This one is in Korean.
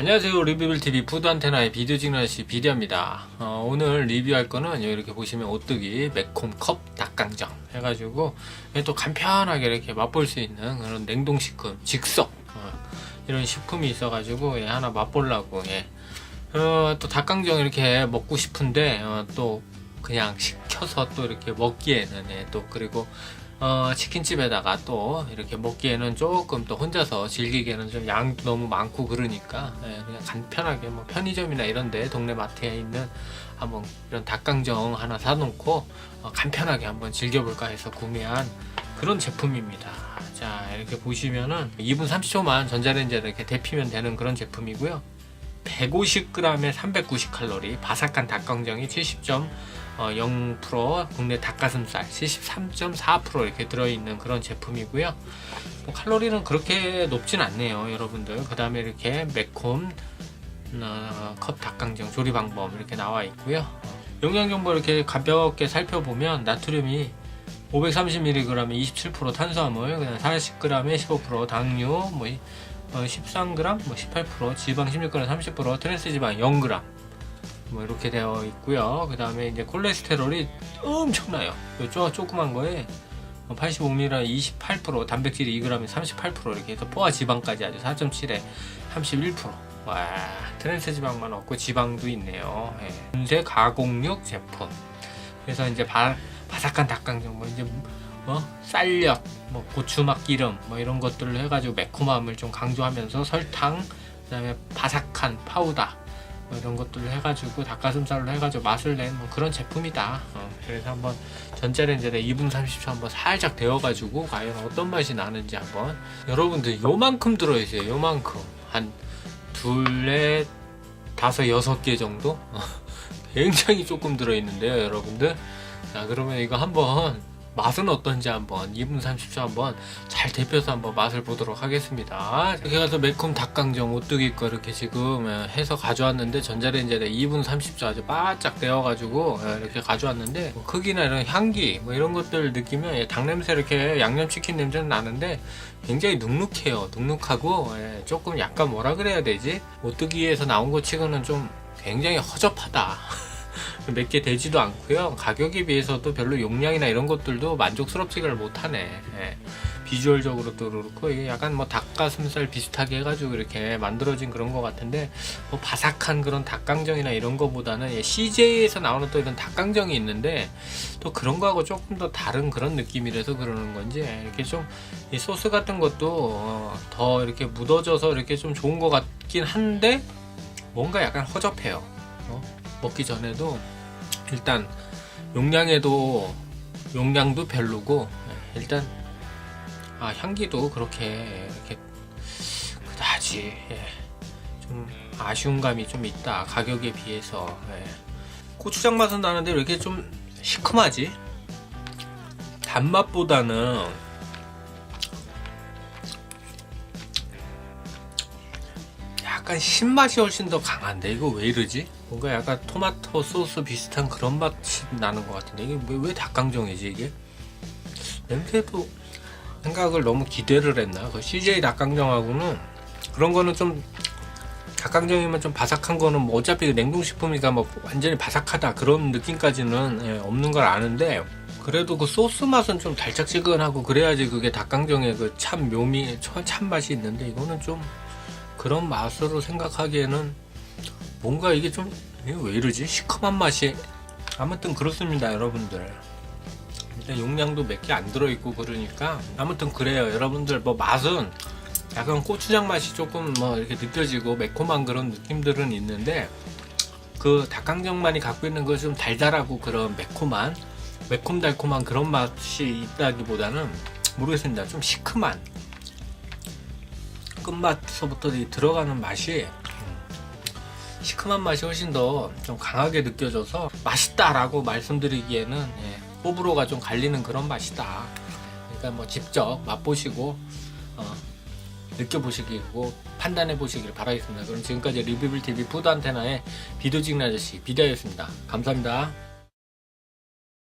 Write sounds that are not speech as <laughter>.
안녕하세요 리뷰빌TV 푸드안테나의 비디오 찍는아저씨 비디오입니다 어, 오늘 리뷰할 거는 이렇게 보시면 오뚜기 매콤컵 닭강정 해가지고 또 간편하게 이렇게 맛볼 수 있는 그런 냉동식품 즉석 어, 이런 식품이 있어가지고 예, 하나 맛보려고 예. 어, 또 닭강정 이렇게 먹고 싶은데 어, 또 그냥 시켜서 또 이렇게 먹기에는 예, 또 그리고 어, 치킨집에다가 또 이렇게 먹기에는 조금 또 혼자서 즐기기에는 좀 양도 너무 많고 그러니까 예, 그냥 간편하게 뭐 편의점이나 이런데 동네 마트에 있는 한번 이런 닭강정 하나 사놓고 어, 간편하게 한번 즐겨볼까 해서 구매한 그런 제품입니다. 자 이렇게 보시면은 2분 30초만 전자레인지에 이렇게 데피면 되는 그런 제품이고요. 150g에 390칼로리, 바삭한 닭강정이 70점 어, 0% 국내 닭가슴살 73.4% 이렇게 들어있는 그런 제품이고요. 뭐 칼로리는 그렇게 높진 않네요, 여러분들. 그 다음에 이렇게 매콤 어, 컵 닭강정 조리 방법 이렇게 나와 있고요. 영양 정보 이렇게 가볍게 살펴보면 나트륨이 530mg에 27% 탄수화물, 그냥 40g에 15% 당류, 뭐 13g, 뭐 18%, 지방 16g, 30%, 트랜스 지방 0g. 뭐 이렇게 되어 있고요. 그 다음에 이제 콜레스테롤이 엄청나요. 요 쪼, 조그만 거에 85mg 28%, 단백질이 2g에 38% 이렇게 해서 포화 지방까지 아주 4.7에 31%. 와, 트랜스 지방만 없고 지방도 있네요. 예. 분쇄 가공육 제품. 그래서 이제 바, 바삭한 닭강정, 뭐 이제 뭐 쌀엿, 뭐 고추막 기름, 뭐 이런 것들을 해가지고 매콤함을 좀 강조하면서 설탕, 그다음에 바삭한 파우더, 뭐 이런 것들을 해가지고 닭가슴살로 해가지고 맛을 낸 뭐 그런 제품이다. 어, 그래서 한번 전자레인지에 2분 30초 한번 살짝 데워가지고 과연 어떤 맛이 나는지 한번 여러분들 요만큼 들어있어요. 요만큼 한 둘, 넷, 다섯, 여섯 개 정도. 어, <laughs> 굉장히 조금 들어있는데요, 여러분들. 자, 그러면 이거 한번 맛은 어떤지 한번 2분 30초 한번 잘 데펴서 한번 맛을 보도록 하겠습니다. 이렇게 가서 매콤 닭강정 오뚜기 거 이렇게 지금 예, 해서 가져왔는데 전자레인지에 2분 30초 아주 바짝 데워가지고 예, 이렇게 가져왔는데 뭐 크기나 이런 향기 뭐 이런 것들 느끼면 예, 닭 냄새 이렇게 양념치킨 냄새는 나는데 굉장히 눅눅해요. 눅눅하고 예, 조금 약간 뭐라 그래야 되지? 오뚜기에서 나온 것 치고는 좀 굉장히 허접하다. <laughs> 몇 개 되지도 않고요. 가격에 비해서도 별로 용량이나 이런 것들도 만족스럽지를 못하네. 예. 비주얼적으로도 그렇고 이게 약간 뭐 닭가슴살 비슷하게 해가지고 이렇게 만들어진 그런 것 같은데 뭐 바삭한 그런 닭강정이나 이런 거보다는 예, CJ에서 나오는 또 이런 닭강정이 있는데 또 그런 거하고 조금 더 다른 그런 느낌이라서 그러는 건지 예, 이렇게 좀이 소스 같은 것도 어, 더 이렇게 묻어져서 이렇게 좀 좋은 것 같긴 한데 뭔가 약간 허접해요. 어? 먹기 전에도 일단 용량에도 용량도 별로고 예, 일단 아 향기도 그렇게 이렇게 그다지 예, 좀 아쉬운 감이 좀 있다 가격에 비해서 예. 고추장 맛은 나는데 왜 이렇게 좀 시큼하지 단맛보다는 약간 신맛이 훨씬 더 강한데 이거 왜 이러지? 뭔가 약간 토마토 소스 비슷한 그런 맛이 나는 것 같은데 이게 왜, 왜 닭강정이지 이게? 냄새도 생각을 너무 기대를 했나? 그 CJ 닭강정하고는 그런 거는 좀 닭강정이면 좀 바삭한 거는 뭐 어차피 그 냉동식품이니까 뭐 완전히 바삭하다 그런 느낌까지는 예, 없는 걸 아는데 그래도 그 소스 맛은 좀 달짝지근하고 그래야지 그게 닭강정의 그 참 묘미 참 맛이 있는데 이거는 좀 그런 맛으로 생각하기에는 뭔가 이게 좀 왜 이러지? 시큼한 맛이. 아무튼 그렇습니다 여러분들. 일단 용량도 몇 개 안 들어있고 그러니까 아무튼 그래요. 여러분들 뭐 맛은 약간 고추장 맛이 조금 뭐 이렇게 느껴지고 매콤한 그런 느낌들은 있는데 그 닭강정만이 갖고 있는 그 좀 달달하고 그런 매콤한 매콤달콤한 그런 맛이 있다기보다는 모르겠습니다. 좀 시큼한 끝맛서부터 이 들어가는 맛이 시큼한 맛이 훨씬 더 좀 강하게 느껴져서 맛있다라고 말씀드리기에는 예, 호불호가 좀 갈리는 그런 맛이다. 그러니까 뭐 직접 맛보시고 어, 느껴보시고 판단해 보시길 바라겠습니다. 그럼 지금까지 리뷰빌 TV 푸드 안테나의 찍는 아저씨 비디오였습니다. 감사합니다.